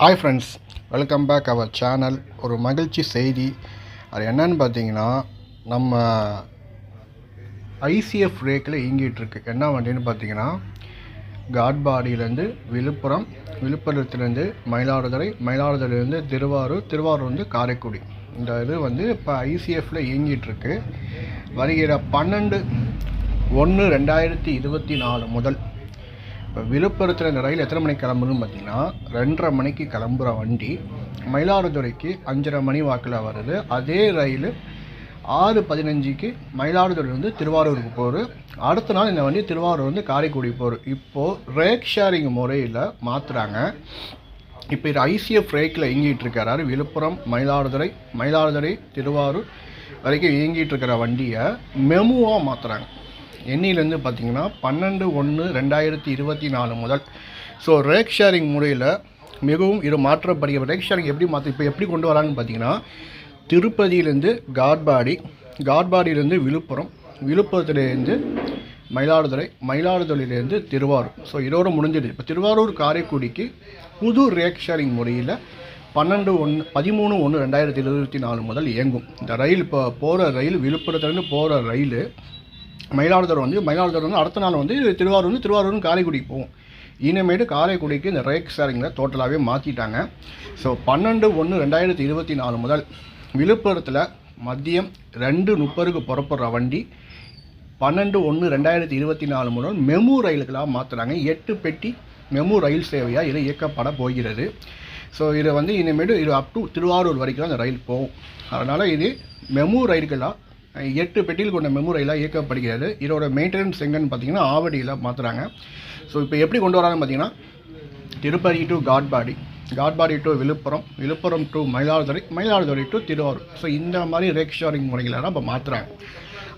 Hi friends welcome back our channel ஒரு மகிழ்ச்சி செய்தி. அது என்னன்னு பார்த்தீங்கன்னா நம்ம ஐசிஎஃப் ரேக்கில் இயங்கிட்டுருக்கு. என்ன வண்டின்னு பார்த்தீங்கன்னா காட்பாடியிலேருந்து விழுப்புரம் விழுப்புரத்துலேருந்து மயிலாடுதுறை மயிலாடுதுறையிலேருந்து திருவாரூர் திருவாரூர் வந்து காரைக்குடி. இந்த இது வந்து இப்போ ஐசிஎஃப்பில் இயங்கிட்டுருக்கு. வருகிற பன்னெண்டு ஒன்று ரெண்டாயிரத்தி இருபத்தி நாலு முதல். இப்போ விழுப்புரத்தில் இந்த ரயில் எத்தனை மணிக்கு கிளம்புன்னு பார்த்தீங்கன்னா ரெண்டரை மணிக்கு கிளம்புற வண்டி மயிலாடுதுறைக்கு அஞ்சரை மணி வாக்கில் வருது. அதே ரயில் ஆறு பதினஞ்சுக்கு மயிலாடுதுறை வந்து திருவாரூருக்கு போகுது. அடுத்த நாள் இந்த வண்டி திருவாரூர் வந்து காரைக்குடி போகுது. இப்போது ரேக் ஷேரிங் முறையில் மாற்றுறாங்க இப்போ இது ஐசிஎஃப் ரேக்கில் இயங்கிட்டு இருக்கிறாரு விழுப்புரம் மயிலாடுதுறை மயிலாடுதுறை திருவாரூர் வரைக்கும் இயங்கிட்டு இருக்கிற வண்டியை மெமுவாக மாற்றுறாங்க எண்ணிலேருந்து பார்த்தீங்கன்னா பன்னெண்டு ஒன்று ரெண்டாயிரத்தி இருபத்தி நாலு முதல். ஸோ ரேக் ஷேரிங் முறையில் மிகவும் இது மாற்றப்படுகிற ரேக் ஷேரிங் எப்படி மாற்ற இப்போ எப்படி கொண்டு வராங்கன்னு பார்த்தீங்கன்னா திருப்பதியிலேருந்து காட்பாடி காட்பாடியிலேருந்து விழுப்புரம் விழுப்புரத்துலேருந்து மயிலாடுதுறை மயிலாடுதுறையிலேருந்து திருவாரூர். ஸோ இதோட முடிஞ்சது இப்போ திருவாரூர் காரைக்குடிக்கு புது ரேக் ஷேரிங் முறையில் பன்னெண்டு ஒன்று பதிமூணு ஒன்று ரெண்டாயிரத்தி இருபத்தி நாலு முதல் இயங்கும். இந்த ரயில் இப்போ போகிற ரயில் விழுப்புரத்துலேருந்து போகிற ரயில் மயிலாடுதுறை வந்து மயிலாடுதுறை வந்து அடுத்த நாள் வந்து திருவாரூர் வந்து திருவாரூர் காரைக்குடிக்கு போகும் இனிமேட்டு காரைக்குடிக்கு இந்த ரேக் ஷேரிங்கில் டோட்டலாகவே மாற்றிட்டாங்க ஸோ பன்னெண்டு ஒன்று ரெண்டாயிரத்தி இருபத்தி நாலு முதல் விழுப்புரத்தில் மதியம் ரெண்டு முப்பதுக்கு புறப்படுற வண்டி பன்னெண்டு ஒன்று ரெண்டாயிரத்தி இருபத்தி நாலு முதல் மெமு ரயில்களாக மாற்றுறாங்க எட்டு பெட்டி மெமு ரயில் சேவையாக இது இயக்கப்பட போகிறது. ஸோ இதை வந்து இனிமேட்டு இது அப் டு திருவாரூர் வரைக்கும் அந்த ரயில் போகும். அதனால் இது மெமு ரயில்களாக எட்டு பெட்டியில் கொண்ட மெமோரியலாக இயக்கப்படுகிறது. இதோட மெயின்டெனன்ஸ் எங்கன்னு பார்த்தீங்கன்னா ஆவடியில் மாற்றுறாங்க ஸோ இப்போ எப்படி கொண்டு வராங்கன்னு பார்த்தீங்கன்னா Tirupati to Katpadi. Katpadi to Villupuram Villupuram to Mayiladuthurai Mayiladuthurai to Thiruvarur. So இந்த மாதிரி ரேக் ஷேரிங் தான் இப்போ மாற்றுறாங்க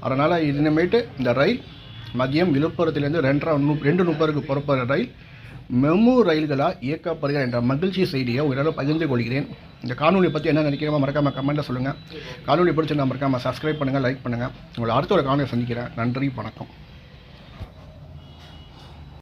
அதனால் இனிமேட்டு இந்த ரயில் மதியம் விழுப்புரத்துலேருந்து ரெண்டரை ரெண்டு முப்பதுக்கு புறப்படுற ரயில் மெமு ரயில்களாக இயக்கப்படுகிற என்ற மகிழ்ச்சி செய்தியை உங்களிடம் பகிர்ந்து கொள்கிறேன். இந்த காணொலி பற்றி என்ன நினைக்கிறோமோ மறக்காமல் கமெண்ட்டில் சொல்லுங்கள் காணொலி பிடிச்சி மறக்காமல் சப்ஸ்கிரைப் பண்ணுங்கள் லைக் பண்ணுங்கள் உங்களை அடுத்த ஒரு காணொலி சந்திக்கிறேன். நன்றி வணக்கம்.